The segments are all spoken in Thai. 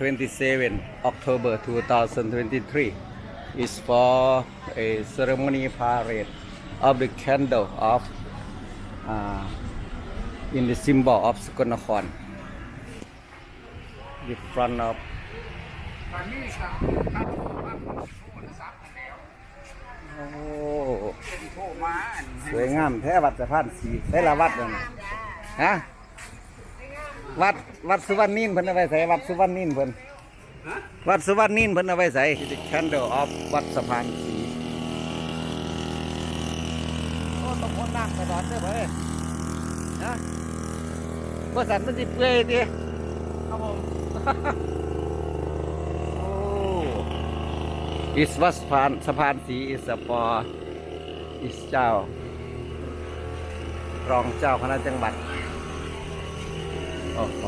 27 October 2023 is for a ceremony parade of the candle of uh, in the symbol of Sukarnakhon. The front of ตอนนี้ครับครับว่าโทรศัพท์แล้วโอ้เป็นโทรมาอันสวยงามแท้วัดสะพานสีได้ละวัดนั่นน่ะฮะ วัดวัดสุวรรณนินเพิ่นเอาไว้ใส่วัดสุวรรณนินเพิ่นวัดสุวรรณนินเพิ่นเอาไว้ใส่ The candle of วัดสะพานสีโอ้ต้องพ่นน้ำตลอดเด้อเพิ่นนะบ่สั่นมันสิเปื่อยติครับผมโอ้ is วัดสะพานสะพานสี is a for is เจ้ารองเจ้าคณะจังหวัดโอ้โห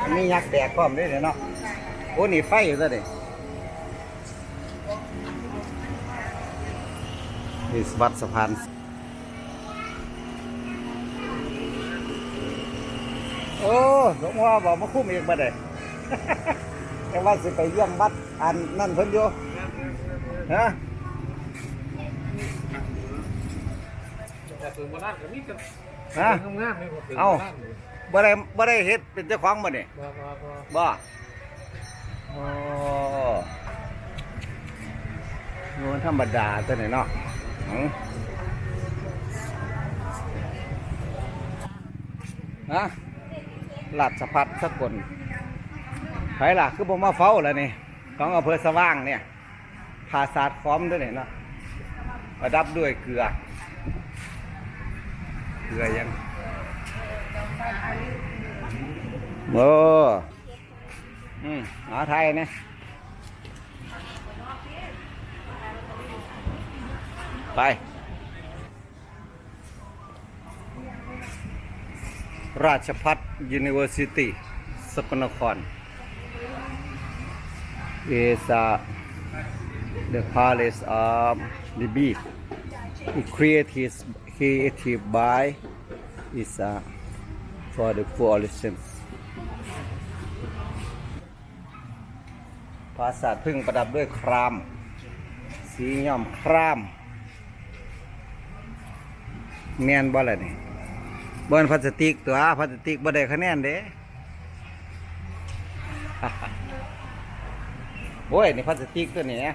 อันนี้ยักษ์แดกพร้อมด้วยเนาะ โอ้ นี่ไฟอยู่ซะดินี่วัสดสะพานโอ้ หลวงพ่อบอกมาคุ้มเองมาได้แต่ว่าสิไปเยี่ยมวัดอันนั่นเพิ่นอยู่ฮะแต่ปืนโบราณก็มีแต่ฮะทำงานไม่พอปืนเอ้าโบราณเลยบ่ได้บ่ได้เฮ็ดเป็นเจ้าของบ่นี่บ่บ่บ่บ่โอ้โหธรรมดาตัวนี้เนาะหือฮะ ราชพัฒสกลไผล่ะคือผมมาเฝ้าแล้วนี่ของอำเภอสว่างเนี่ยผาศาสตร์พร้อมด้วยนี่เนาะประดับด้วยเกลือ เกลือยังโอ้อืมหาไทยนะไป ราชพัฒน์ยูนิเวอร์ซิตี้สกลนครเอซา the palace of the beef it created creative by is uh, for the coalition ภาษาพึ่งประดับด้วยคราม สีย่อมครามแมนบ่ะไรนี่ บนพลาสติกตัวพลาสติกบ่ได้คะแนนเด้โอ้ยนี่พลาสติกตัวนี้นะ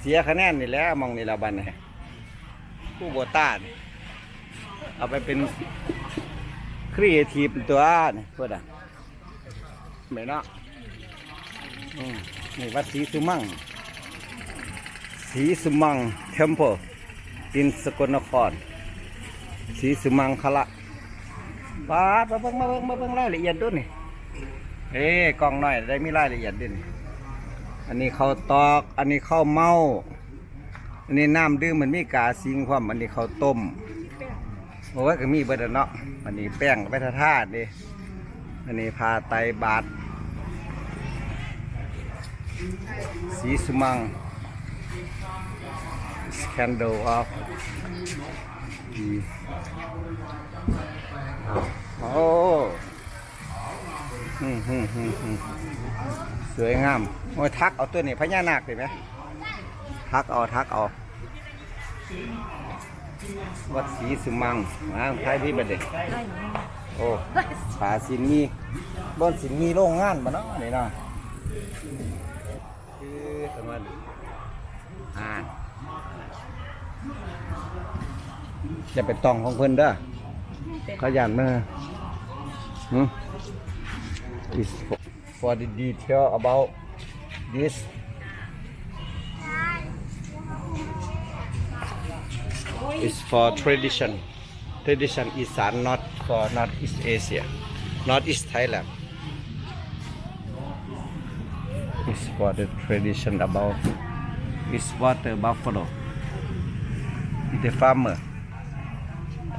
เสียคะแนนนี่แล้วมองนี่ละบันนี่ผู้โบต้านเอาไปเป็นครีเอทีฟตัวนี่เพื่อนอะไม่เนาะนี่วัดศรีสุมังศรีสุมังเทมเพลอินสกลนคร ศรีสุมังคละปาดมาเบิ่งมาเบิ่งมาเบิ่งรายละเอียดด้วยนี่เอ้กล้องหน่อยได้มีรายละเอียดด้วยนี่อันนี้ข้าวตอก อันนี้ข้าวเมาอันนี้น้ำดื่มมันมีกาซิงความอันนี้ข้าวต้มโอ้ยก็มีเบิดอะเนาะอันนี้แป้งไปทาทาดิอันนี้พาไตบาทสีสุมัง Scandal of โอ้อืมอืมอืมอืมสวยงามโอ้ยทักเอาตัวนี้พญานาคเห็นไหมทักเอาทักเอาวัดศรีสุมังมาไทยพี่บัดเด็โอ้ผาสินมีบนสินมีโรงงานบ่เนาะนี่เนาะคือสมัยอ่า จะเป็นตองของเพิ่นเด้อขย่านมาหืม is for, for the detail about this is for tradition. Tradition Isan, not for not East Asia, not East Thailand Is for the tradition about is water buffalo. Is the farmer.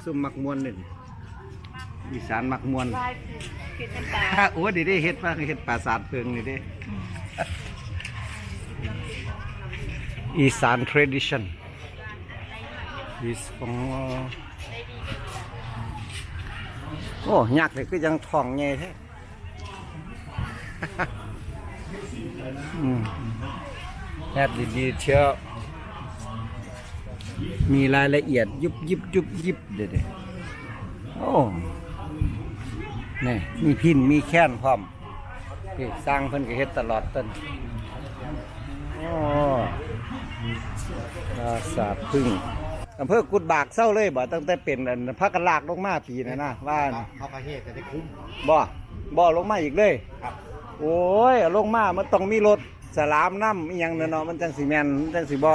ซุ่มมักมวนนี่อีสานมักมวนลายกินน้ำปลาโอ้ดีได้เฮ็ดว่าเฮ็ดปราสาทเพิงนี่เด้อีสาน tradition is from โอ้ยักษ์เลยคือยังทองไงแท้อืมแอบดีๆเชียว มีรายละเอียดยุบยิบยุบยิบเด็ดๆโอ้นี่มีพินมีแค้นพร้อมนี่สร้างเพิ่นก็เฮ็ดตลอดต้นโอ้ปราสาทพึ่งอำเภอกุดบากเศร้าเลยบ่ตั้งแต่เป็นอันพักกันลากลงมาปีนะนะว่านะเขาประเทศจะได้คุ้ม บ่บ่ลงมาอีกเลยครับ โอ้ยลงมามันต้องมีรถสลามน้ำอีหยังเนาะมันจังสิแม่นมันจังสิบ่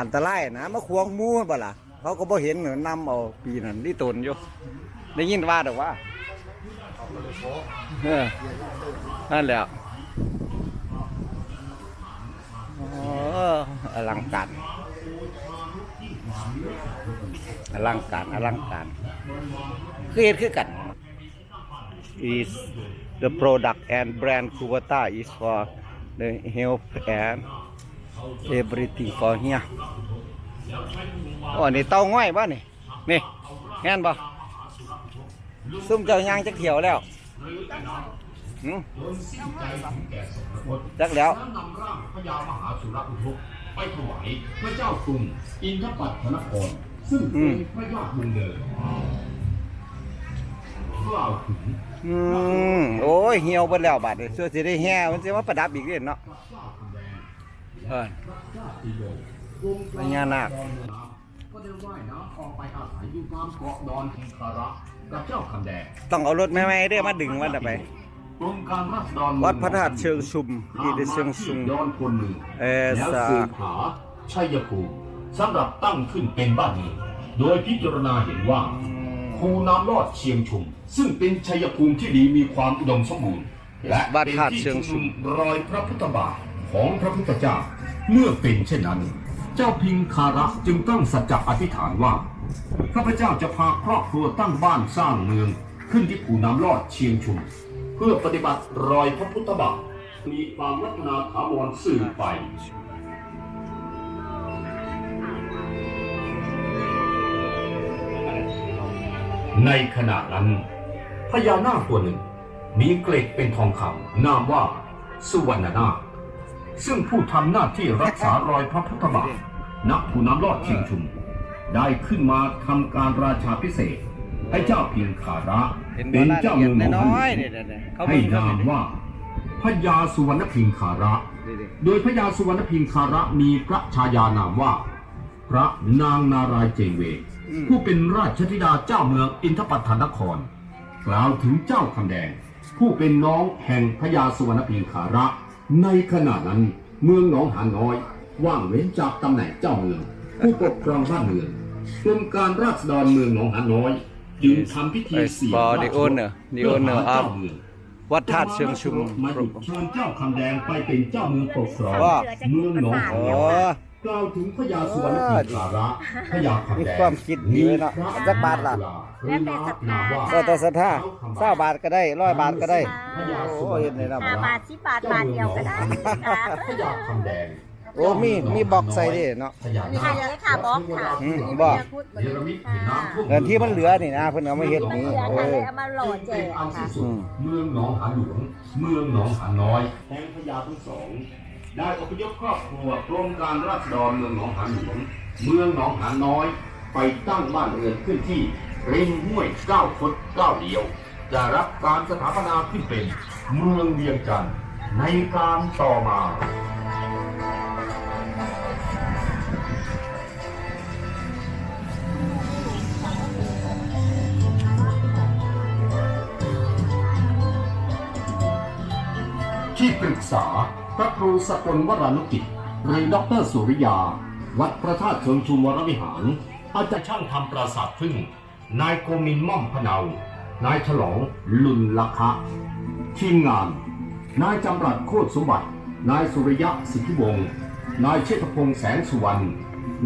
อันตรายนะมาควงมู่บ่ล่ะ เขาก็บ่เห็นเหนาะนำเอาปีนั้นที่ตนอยู่ได้ยินว่าดอว่าเออนั่นแหละอลังการอลังการอลังการคือเฮ็ดคือกัน is the product and brand Kubota is for the health and everything for here โอ้นี่เต้าง่อยป่ะนี่นี่แง่นป่ซุ่มเจ้ายางจักเถียวแล้วจักแล้วนำร่างพญามหาสุรอุทุกไปถวายพระเจ้ากรุงอินทปัตถนครซึ่งเป็นพระยอดเมืองเดิมกล่าถึงอืมโอ้ยเหี่ยวเบิดแล้วบาดนี้ส่วนสิได้แห่มันสิมาประดับอีกเด้เนาะ เออเจ้าติโยกรมพญานาคก็ได้ว่ายน้ำออกไปอาศัยอยู่ตามเกาะดอนทิงคาระกับเจ้าคำแดงต้องเอารถแม่ๆเด้อมาดึงมันน่ะไปกรมการราษฎรวัดพระธาตุเชิงชุมที่ได้เชิงชุมดอนคนหนึ่งเออแล้วสาสืบหาชัยภูมิสำหรับตั้งขึ้นเป็นบ้านเมืองโดยพิจารณาเห็นว่าคูน้ำลอดเชียงชุม ซึ่งเป็นชัยภูมิที่ดีมีความอุดมสมบูรณ์ และบ้านเป็นธาตุที่เชิงชุชุมมนุมรอยพระพุทธบาทของพระพุทธเจ้า เมื่อเป็นเช่นนั้น เจ้าพิงคาระจึงตั้งสัจจะอธิษฐานว่าข้าพเจ้าจะพาครอบครัวตั้งบ้านสร้างเมือง ขึ้นที่คูน้ำลอดเชียงชุม เพื่อปฏิบัติรอยพระพุทธบาทมีความรัตนาถาวรสืบไปในขณะนั้นพญานาคตัวหนึ่ง มีเกล็ดเป็นทองคำนามว่า สุวรรณนาค ซึ่งผู้ทำหน้าที่รักษารอยพระพุทธบาทณภูน้ำลอดเชียงชุม ได้ขึ้นมาทำการราชาพิเศษ ให้เจ้าเพียงขาระเป็นเจ้าเมืองของน้พันท์ให้นามว่าพญาสุวรรณพิงขาระ โดยพระยาสุวรรณพิงคาระมีพระชายานามว่า พระนางนารายเจงเว ผู้เป็นราชธิดาเจ้าเมืองอินทปัตถนคร กล่าวถึงเจ้าคำแดง ผู้เป็นน้องแห่งพระยาสุวรรณพิงคาระ ในขณะนั้นเมืองหนองหานน้อย ว่างเว้นจากตำแหน่งเจ้าเมือง ผู้ปกครองบ้านเมืองกรมการราษฎรเมืองหนองหานน้อยจึงทำพิธีเสีย For รา the ชรถ owner the เพื่อ owner หาเจ้า of เมืองวัดธาตุเชิงชุมมาหยุดเชิญเจ้าคำแดงไปเป็นเจ้าเมืองปกครองว่าเมืองหนองหานโอ้น้อย กล่าวถึงพญาสุวรรณภูมิระพญาคำมีแดงความคิดดีไว้เนาะจักบาทล่ะแล้วแต่ศรัทธาก็แต่ศรัทธาเศร้าบาทก็ได้ร้อยบาทก็ได้พญาสุโอ้วรรณเห็นเลยนะห้าบาทสิบบาทบาทเดียวก็ได้ค่ะพญาคำแดงโอ้มีมีบอกใส่ดิเนาะ พญามีค่ะเลยค่ะบอกค่ะอืมบอกเนรมิตให้น้ำท่วม เงินที่มันเหลือนี่นะเพิ่นเอามาเฮ็ดมันนี่เหลือเอค่ะเลอยเอามาหล่อแจเป็นกอันค่ะที่สุดเมืองหนองหานหลวง เมืองหนองหานน้อยแห่งพญาทั้งสอง ได้อพยพครอบครัวกรมการราษฎรเมืองหนองหานหลวงเมืองหนองหานน้อย ไปตั้งบ้านเรือนขึ้นที่ริมห้วยเก้าคดเก้าเดียวจะรับการสถาปนาขึ้นเป็นเมืองเวียงจันทร์ในการต่อมาที่ปรึกษา พระครูสกลวรานุกิจ หรือดอกเตอรสุริยา วัดพระธาตุเชิงชุมวรวิหาร อาจารย์ช่างทำปราสาทพึ่ง นายโกมินม่อมพนานายฉลองลุนละคะ ทีมงาน นายจำรัดโคตรสมบัติ นายสุริยะสิทธิวงศ์นายเชษฐพงษ์แสงสุวรรณ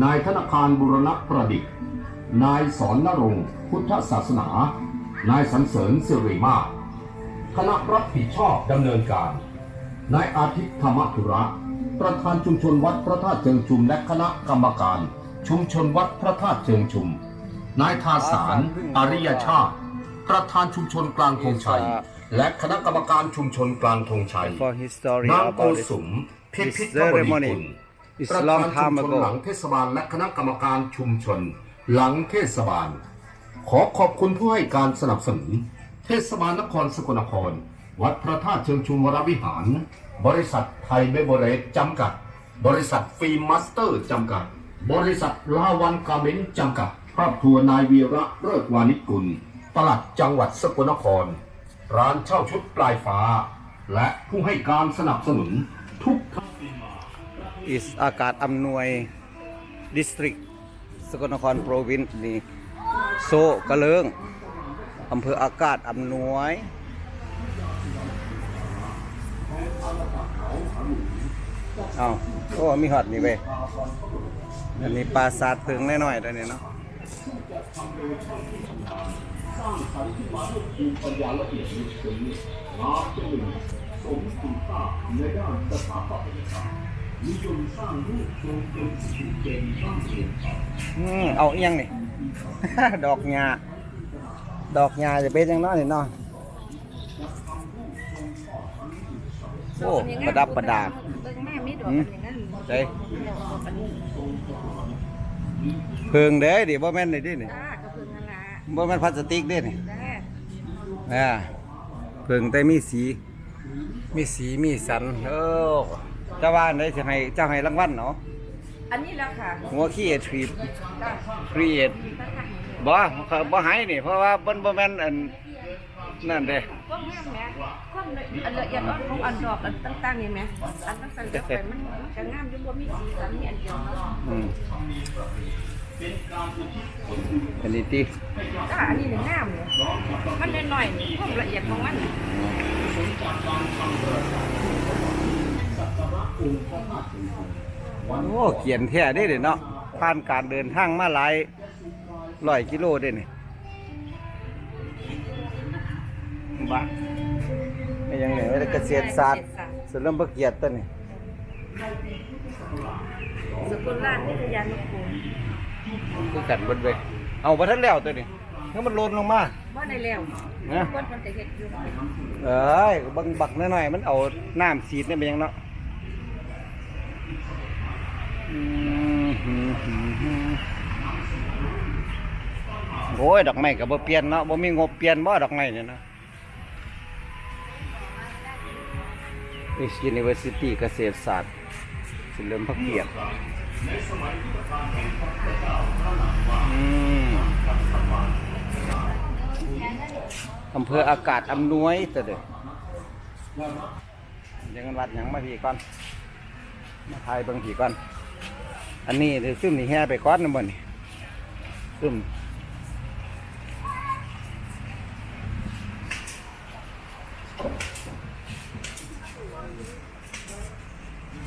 นายธนาคารบุรณประดิษฐ์นายสอนนรงค์พุทธศาสนา นายสันเสริญสิริมาศคณะรับผิดชอบดำเนินการ นายอาทิตย์ธรรมธุระ ประธานชุมชนวัดพระธาตุเชิงชุมและคณะกรรมการ ชุมชนวัดพระธาตุเชิงชุม นายทาสารอริยชาติ ประธานชุมชนกลางธงชัย และคณะกรรมการชุมชนกลางธงชัย for his story นางโก about it สุมพิพิธ This บดี ceremony กุล is ประ long ธานชุม time ชนหลัง ago เทศบาลและคณะกรรมการชุมชน หลังเทศบาล ขอขอบคุณผู้ให้การสนับสนุนเทศบาลนครสกลนคร วัดพระธาตุเชิงชุมวรวิหาร บริษัทไทยเบเวอเรจจำกัด บริษัทฟิล์มมาสเตอร์จำกัด บริษัทลาวันกาเมนจำกัด ครอบครัวนายวีระเลิศวานิชกุลปลัดจังหวัดสกลนคร ร้านเช่าชุดปลายฟ้า และผู้ให้การสนับสนุนทุกท่าน is อากาศอำนวย district สกลนคร province นี่โซกระเลิงอำเภออากาศอำนวย เอาโอ้มีฮอดนี่เว้ยอันนี้ปลาสาดเพิงน้อยๆตัวนี้เนาะอืมเอาเอียงนี่ ดอกหญ้าดอกหญ้าจะเป็นยังน้อยนี่เนาะ โอ้ประดับประดาเบิ่งแม่มีดอกอืมอย่างนั้นใช่เพิงเด้ดิบ่แม่นนี่ดินี่จ้าก็เพิ่งนั่นล่ะบ่แม่นพลาสติกเด้นี่จ้าอ่าเพิงแต่มีสี มีสีมีสันเออเจ้าว่าอันได้สิให้เจ้าให้รางวัลเนาะอันนี้แล้วค่ะหัวขี้ทรีปจ้าครีเอทบ่เขาบ่ให้นี่เพราะว่าเพิ่นบ่แม่นอัน นั่นเด้ความงามแหม่ความละอันละเอียดอ่อนของอันดอกอันต่างๆนี่แหม่อันต่างๆเดี๋ยวไปมันมันจะงามอยู่บ่มีสีสันมีอันเดียวเนาะอืมอันนี้ติจ้าอันนี้นี่งามเลยมันน้อยๆนี่ความละเอียดของมันโอ้เขียนแท้เด้เด้เนาะผ่านการเดินทางมาหลายร้อยกิโลเด้นี่ บ้าไม่ยังไงว่าเกษตรศาสตร์สวนลำบากเกียรติตัวนี่สกุลราชวิทยานุกูลคือกันเบิดเว้ยเอาบ่ทันแล้วตัวนี้เฮ้ยมันโลนลงมาบ่ได้แล้วนะคนมันจะเฮ็ดอยู่เอ้ยบังบักน้อยๆมันเอาน้ำสีดนี่เป็นยังเนาะอืมหืมหืมหืมโอ้ยดอกไม้ก็บ่เปลี่ยนเนาะบ่มีงบเปลี่ยนบ่ดอกไม้เนี่ยนะ East University เกษตรศาสตร์เฉลิมพระเกียรติอำเภออากาศอำนวยแต่เด้อเดี๋ยวกันวัดยังมาพี่ก่อนมาถ่ายเบิ่งพี่ก่อน อันนี้เดี๋ยวซึมนี่แห่ไปก่อนนะบ่นี่ซึม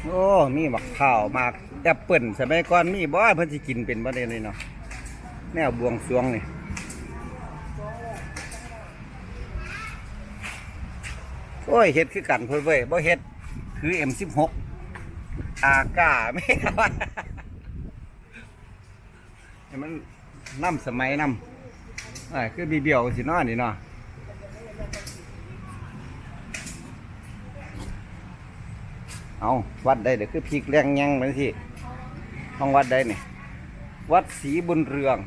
โอ้มีบักข้าวมากแอปเปิลสมัยก่อนมีบ่เพิ่นสิกินเป็นบ่ได้เลยเนาะแนวบวงสรวงนี่โอ้ยเฮ็ดคือกันเพิ่นเว้ยบ่เฮ็ดคือ M16 อากาไม่เอาวะให้มันนำสมัยนำอ่าคือบีเบียวสิเนาะนี่เนาะ เอาวัดใดเดี๋ยวคือพริกแรงยังเหมือนที่ห้องวัดใดนี่ยวัดศรีบุญเรือง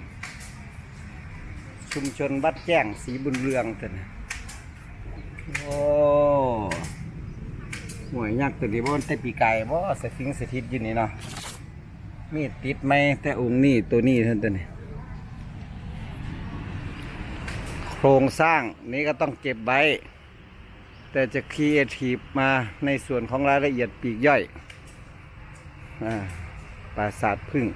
ชุมชนวัดแจ้งศรีบุญเรืองเถอะนะโอ้หวยยักษ์ตัวนี้บ่นแต่ปีกายบ่สถิงสถิตอยู่นี่เนาะมีติดไหมแต่องค์นี้ตัวนี้เท่านั้นตัวนี้โครงสร้างนี้ก็ต้องเก็บไว้ แต่จะครีเอทีฟมาในส่วนของรายละเอียดปีกย่อยอปราสาทพึ่ง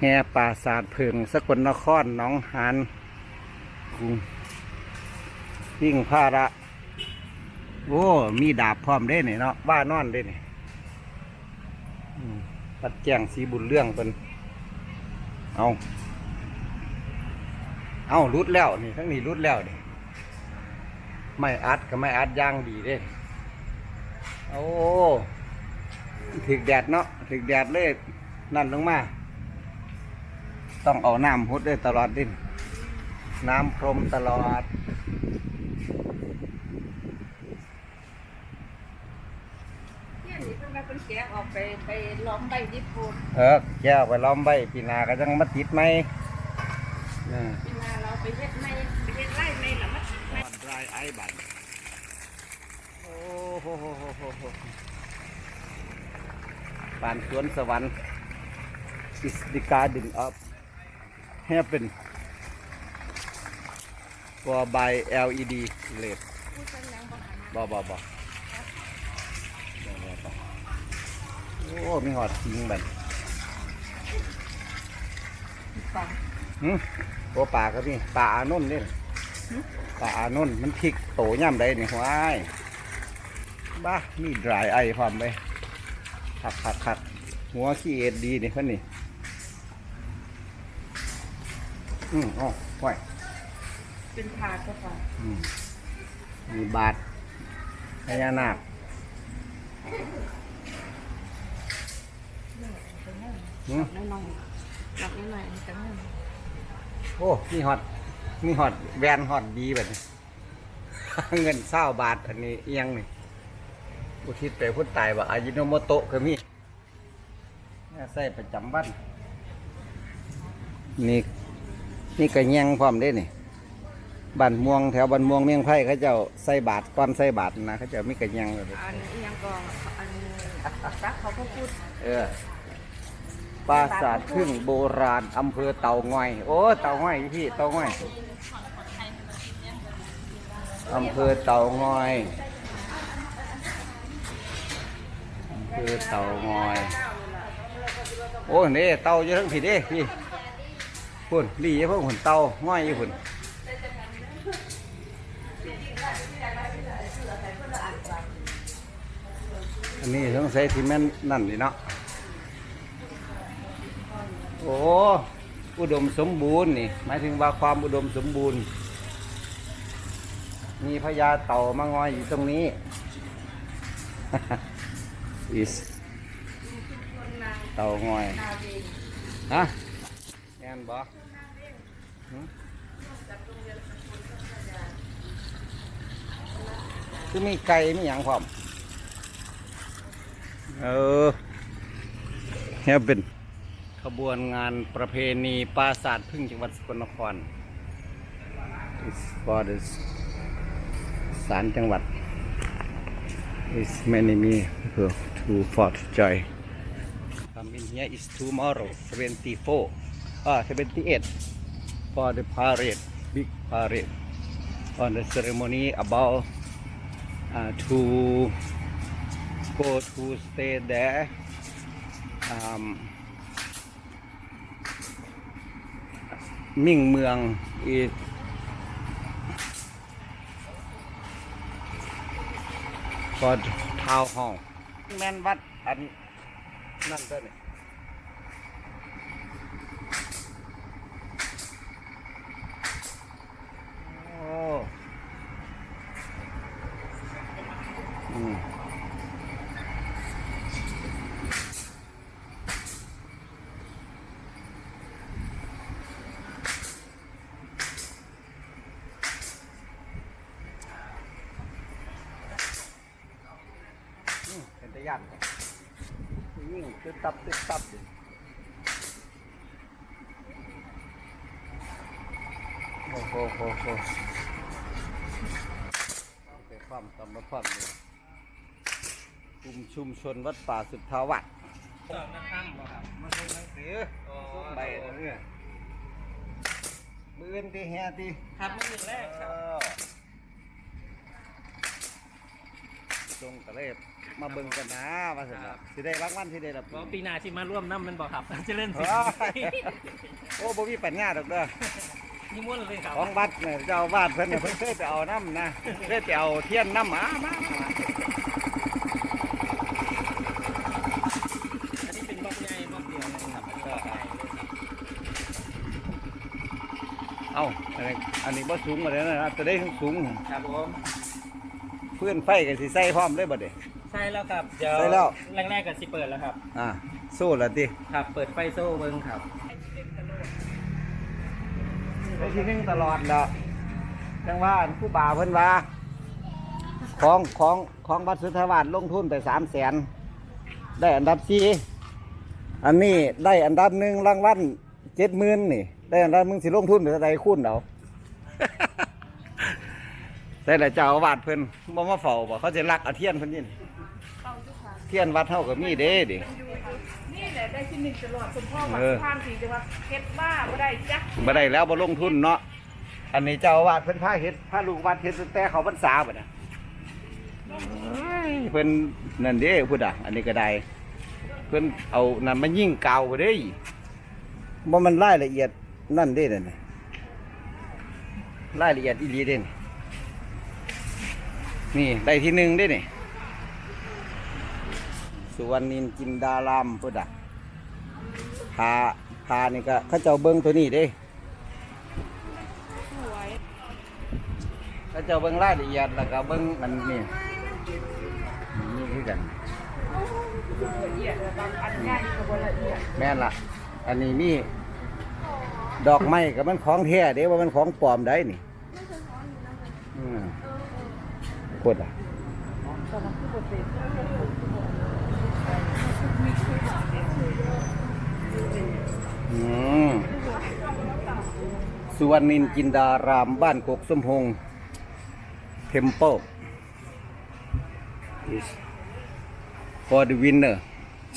แง่ปราสาทเพิงสกลนครหนองหานกรุงวิ่งผ้าระโอ้มีดาบพร้อมได้เนี่ยเนาะว่านอนได้เนี่ยปัดแจงสีบุญเรื่องเป็นเอา เอารุดแล้วนี่ทั้งนี้รุดแล้วนี่ ไม่อัดก็ไม่อัดย่างดีเด้โอ้ถึกแดดเนาะถึกแดดเลยนั่นลงมา ต้องเอาน้ำพุดด้วยตลอดดินน้ำพรมตลอดเนี่ยนี่เพิ่นว่าเพิ่นแกะออกไปไปล้อมใบญี่ปุ่นเออแก้วไปล้อมใบปีหนาก็ยังมาติดไหมายไอ้บันโอ้โหโหโหหหปานสวนสวรรค์ is the garden of heaven for by LED LED ผู้เพิ่นยังบ่บ่บ่โอ้มีหอดจริงบันฟังหึโอ้ป่าก็มีป่าอานนท์นี่ ป่าอานนท์มันพริกโตย่ำใดนี่หวายบ้ามีดรายไอพร้อมไปขักขักขักหัวขี้เอ็ดดีนี่คนนี่อืมอ๋อไหวเป็นถาดก็ฟังอืมมีบาทพญานาคหืมน้อยๆหนักน้อยๆจังนั้นโอ้มีฮอต มีฮอตแวนฮอตดีแบบนี้ เงินเศร้าบาทอันนี้เอียงนี่อุทิศไปพุทธตายว่าอายิโนโมโตะก็มีนี่ใส่ประจำวันนี่นี่กระเงียงพร้อมเด้นี่บ้านม่วงแถวบ้านม่วงเมียงไผ่เขาเจ้าใส่บาทก้อนใส่บาทนะเขาเจ้ามีกระแยงเลยอันยังก็อันรักเขาพูดเออ ปราสาทพึ่งโบราณอำเภอเต่างอย โอ้เต่างอยพี่เต่างอยอำเภอเต่างอยอำเภอเต่างอย โอ้นี่เต่าอยู่ทั้งผิดเด้พี่พุ่นดีเพิ่งหุ่นเต่าง่อยอยู่พุ่นอันนี้ต้องใช้ที่แม่นนั่นนี่เนาะ โอ้อุดมสมบูรณ์นี่หมายถึงว่าความอุดมสมบูรณ์ มีพญาเต่ามางอยอยู่ตรงนี้ is เต่างอยฮะแอนบอกคือมีไก่มีอย่างพร้อมเออเฮียเป็น ขบวนงานประเพณีปราสาทพึ่งจังหวัดสกลนคร is for the ศาลจังหวัด is many me people to for joy come in here is tomorrow 24 ah 78 for the parade big parade on the ceremony about uh, to go to stay there um, มิ่งเมืองอีกอดเท้าห้องแม่นวัดอันนั่นเด้อนี่โอ้อืมอืมเป็นตะยันยิ่ง ตึ๊บตับตึ๊บตับอยู่โอ้โหโหโหไปความตำมาความเลยกลุ่มชุมชนวัดป่าสุทธาวัดมาส่งหนังสือส่งใบอันนี้มืออื่นตีแฮตีครับมือแรกครับจงกระเลบ มาเบิ่งกันนะว่าสินะสิได้รางวัลที่ได้รับบอกปีหนาที่มาร่วมน้ำมันบอกครับเจะเล่นสิเฮ้ยโอ้บ่มีปัญญาดอกเด้อนี่ม้วนเลยครับของวัดเนี่ยเจ้าบ้านเพิ่นเนี่ยเพิ่นเคยไปเอาน้ำนะเคยไปเอาเทียนน้ำมามามาอันนี้เป็นบล็อกใหญ่บล็อกเดียวนะครับอันนี้บล็อกใหญ่เลยครับเอ้าอันนี้อันนี้บ่สูงกว่านี้นะตัวได้สูงครับผมเพื่อนไฟก็สิใส่พร้อมเลยบ่เด้ ใใช่แล้วครับเดี๋ยวใช่แล้ว แรกๆกันสิเปิดแล้วครับ อ่าสู้ละติครับ เปิดไฟโซ่เบิ้งครับได้ที่หนึงตลอดแล้วจังว่าอันผู้บ่าวเพิ่นว่า ของของของวัดสุทธาวาสลงทุนไปสามแสนได้อันดับสี่อันนี้ได้อันดับหนึ่งรางวัลเจ็ดหมื่นนี่ ได้อันดับมึงสิลงทุนไปเท่าใดคูณเอา ได้ละเจ้าอาวาสเพิ่นบ่มาเฝ้าบ่เขาจะรักเอาเทียนเพิ่นนี่นี่ เทียนวัดเฮาก็มีเด้ดินี่แหละได้ที่หนึ่งตลอดสมพ่อวัดเออพานสีจังหวัดเพชรบ้าบ่ได้จักบ่ได้แล้วบ่ลงทุนเนาะอันนี้เจ้าอาวาสเพิ่นพาเฮ็ดพาลูกวัดเฮ็ดตั้งแต่เขาพรรษาบ่น่ะเอ้ยเพิ่นนั่นเด้พุทธอะ อันนี้ก็ได้ เพิ่นเอานั่นมายิ่งเก่าบ่เด้บ่มันรายละเอียดนั่นเด้นั่นน่ะรายละเอียดอีหลีเด้นี่นี่ได้ที่หนึ่งเด้นี่ สุวรรณินจินดารามพุทธอะพาพานี่ก็เขาเจ้าเบิ่งตัวนี้เด้เขาเจ้าเบิ่งรายละเอียดแล้วก็เบิ่งอันนี้นี่คือกันแม่นล่ะ อันนี้มีดอกไม้กับมันของแท้เด้ว่ามันของปลอมได้นี่อืมกดอะอืม สุวรรณินจินดารามบ้านกกสมพงเทมเปิล is for the winner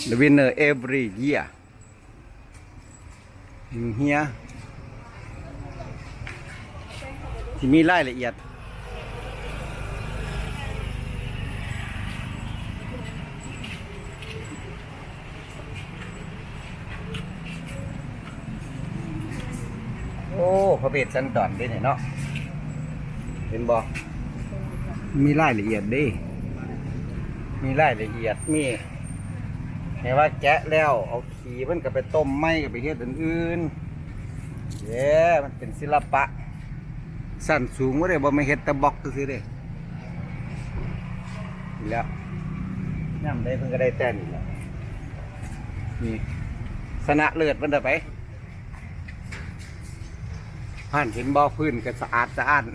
the winner every year in here ที่มีรายละเอียด อ้พระเบศสันดอนด้วยเนี่ยเนาะเห็นบอกมีรายละเอียดดิมีรายละเอียดมีเห็นว่าแกะแล้วเอาขีมันก็ไปต้มไหมก็ไปเฮ็ดอันอื่นเย้มันเป็นศิลปะ สั้นสูงว่าได้บ่ไม่เฮ็ดตะบล็อกซื้อเด้นี่แล้วย่ำได้เพิ่นก็ได้แต่นี่แหล้วนี่สนะเลิศมันเด้อไป ผ่านเห็นบ่อพื้นก็สะอาดสะอ้าน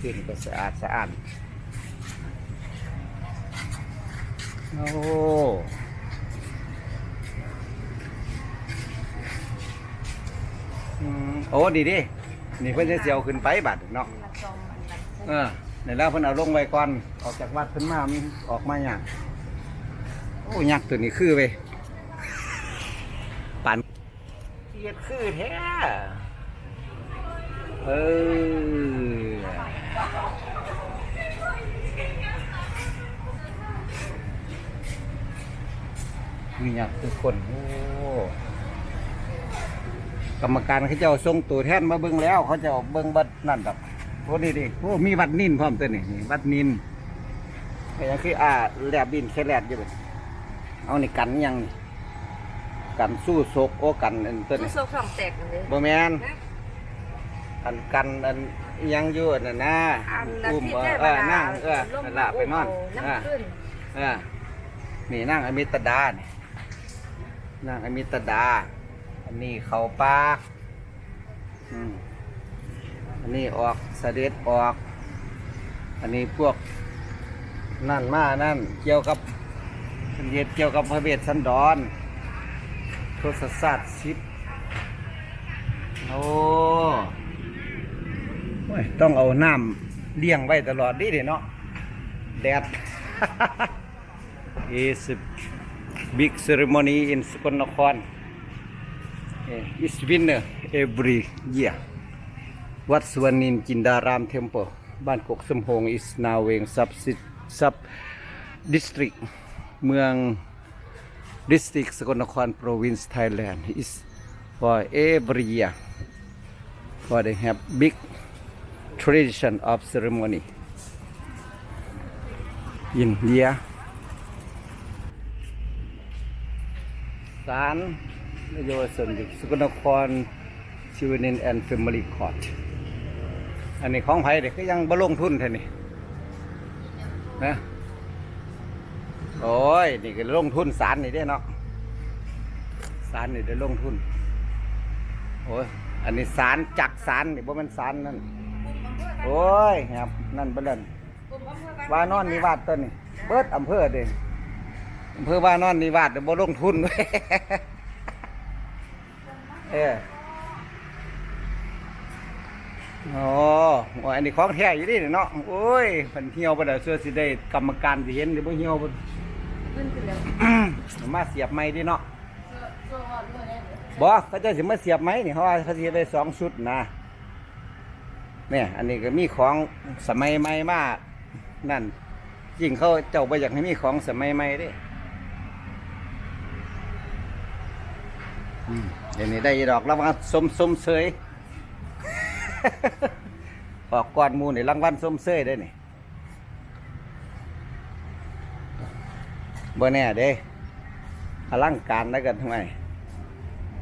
พื้นก็สะอาดสะอ้านโอ้อืมโอ้ดีดินี่เพิ่นจะเสียวขึ้นไปบัดเนาะละจออันนั้นเออในแล้วเพิ่นเอาลงไว้ก่อนออกจากวัดเพิ่นมามันออกมาหยังโอ้ยักษ์ตัวนี้คือเว้ยปัน เกียดคือแท้เออมีอยักทุกคนโอ้กรรมการเขาจะเจ้าส่งตัวแทนมาเบิ่งแล้วเขาจะเอาเบิ่งบัดนั่นดอกโอ้นี่ดิโอ้มีวัดนินพร้อมตัวนี่นี่วัดนินก็ยังคืออ่าแลบดินแค่แลบอยู่เบิดเอานี่กันยังนี่ กันสู้ศกโอ้กันอันตัวทุนี้กโซ่คำแตกกันเลยบ่แมนอันกันอันอิหยังอยู่นั่นนะอันละอุ้มที่เออได้เออนั่งเออลงนั่นละไปนอนน้ำเออขึ้นเออนี่นั่งอมิตดานี่นั่งอมิตดา อันนี้เขาปลาอืมอันนี้ออกเสด็จออก อันนี้พวกนั่นมานั่นเกี่ยวกับเฮ็ดเกี่ยวกับพระเวทสันดร ทศศาสตร์สิบโอ้โอ้ยต้องเอาน้ำเลี้ยงไว้ตลอดดิเด้เนาะแดด is a big ceremony in สกลนคร Eh, is winner every year วัดสวรรณินจินดารามเทมเ e บ้านกกสมโฮง is now in sub sub district เมือง district สกลนคร province Thailand is for every year for they have big tradition of ceremony in here ศาลนโยบายส่วนเด็กสกลนครชิวนินแอนด์แฟมิลี่คอร์อันนี้ของไผ่เด็กก็ยังบ่ลงทุนเท่านี้นะ โอ้ย นี่ก็ลงทุนสารนี่ได้เนาะสารนี่ได้ลงทุน โอ้ย อันนี้สารจักสารนี่บ่แมันสารนั่น โอ้ยครับ นั่นเบิ่นว่านอนนิวาสต้นนี่เบิดอำเภอเด้อำเภอว่านอนนิวาสเดี๋ยวบ่ลงทุนเว้ยเออโอ้โอ้อันนี้ของแท้อยู่ดิเนาะ โอ้ยเพิ่นเหี่ยวบ่ได้เสื้อสิได้กรรมการสิเห็นหรือบ่เหี่ยวบ่ขึ้นไปแล้ว มาเสียบไม้ดิเนาะบ่เขาเจะสิมาเสียบไม้นี่เพราะว่าเขาสิได้สองชุดนะเนี่ยอันนี้ก็มีของสมัยใหม่มากนั่นจริงเขาเจ้าไปอยากให้มีของสมัยใหม่เด้อืมเดี๋ยวนี้ได้ดอกรางวัลสมสมเสยออกก่อนหมูนี่รางวัลสมเสยได้นี่ บ่แน่เด้อลังการแล้วกันทำไม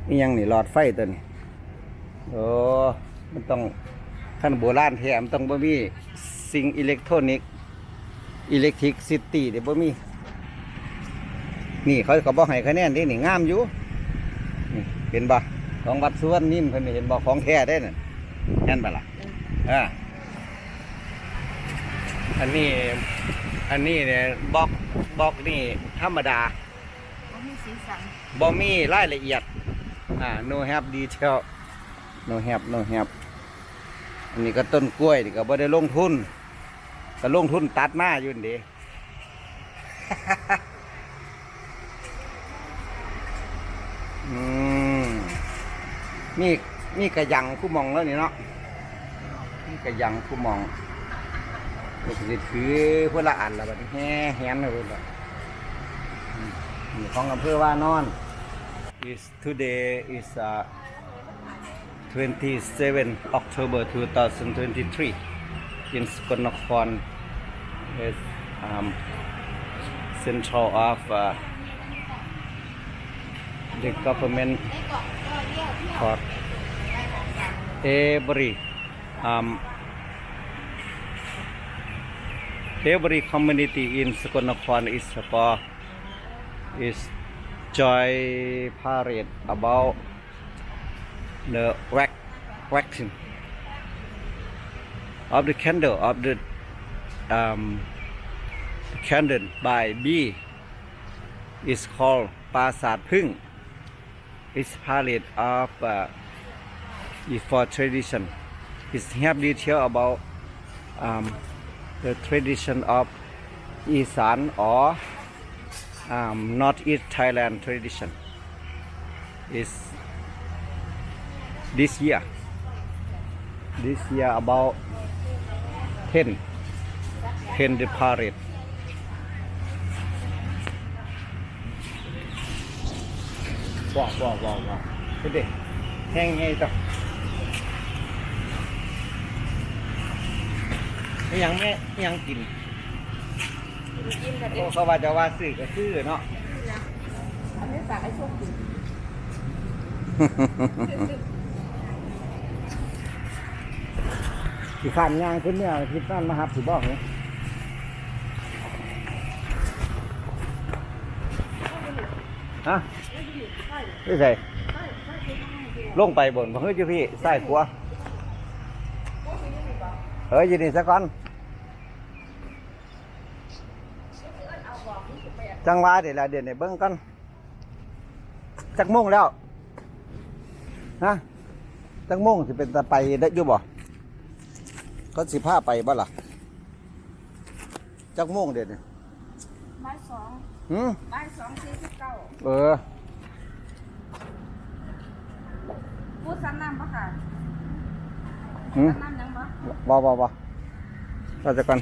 นี่ยังนี่หลอดไฟตัวนี้โอ้มันต้องขั้นโบราณแถมต้องบ่มีสิ่งอิเล็กทรอนิกส์อิเล็กทริกซิตี้เดี๋ยวบ่มี นี่เขาก็บอกให้คะแนนที่นี่งามอยู่นี่เห็นบ่ของวัดสวนนิ่มเพิ่นเห็นบ่ของแท้ได้น่ะแน่นบ่ล่ะอ่าอันนี้อันนี้เนี่ยบล็อก บล็อกนี่ธรรมดาบ่มีสีสันบ่มีรายละเอียด อ่า no have detail no have no have อันนี้ก็ต้นกล้วยนี่ก็บ่ได้ลงทุน ก็ลงทุนตัดมาอยู่นี่เด้อืมมีมีกระยังคู่มองแล้วนี่เนาะมีกระยังคู่มอง ก็สิถือเพื่อละอันละบัดนี้แห่แหนเลยเพิ่นละอืมนี่ของอำเภอว่านอน is today is uh, 27 October 2023 in Skonakhon is um, central of uh, the government for every um, every community in Sukhonakwan is uh, is joy parade about the wax, waxing of the candle of the um, candle by bee is called Pasat pung. It's part of uh, for tradition. It's heavily here about um, the tradition of Isan or um, Northeast Thailand tradition is this year. This year about 10, 10 the. Wow, wow, wow, wow. Today, hang it. Tao. Cái ยังไม่ยังกินกินกับเด็โอ้กเขาว่าจะว่าซื้อก็ซื้อเนาะอันนี้ฝากไอ้โชคดีสิขานยางขึ้นเนี่ยทิศนั่นมาหับสิบอกเนี่ยฮะไม่ใส่ลงไปบนเฮ้ยจูพี่ใส่ขัวาเฮ้ยอยืนนี่สักก่อน จังหวะเดี๋ยวละเดี๋ยวในเบิ้งกันจักโมงแล้วฮะจักโมงสิเป็นตาไปได้อยู่บ่เขาสิพาไปบ่ล่ะจักโมงเดี๋ยวนี้บ่ายสองหืมบ่ายสองสี่สิบเก้าเออพูดซ้ำน้ำปะค่ะหืมซ้ำน้ำยังปะบ่บ่บ่เราจะกัน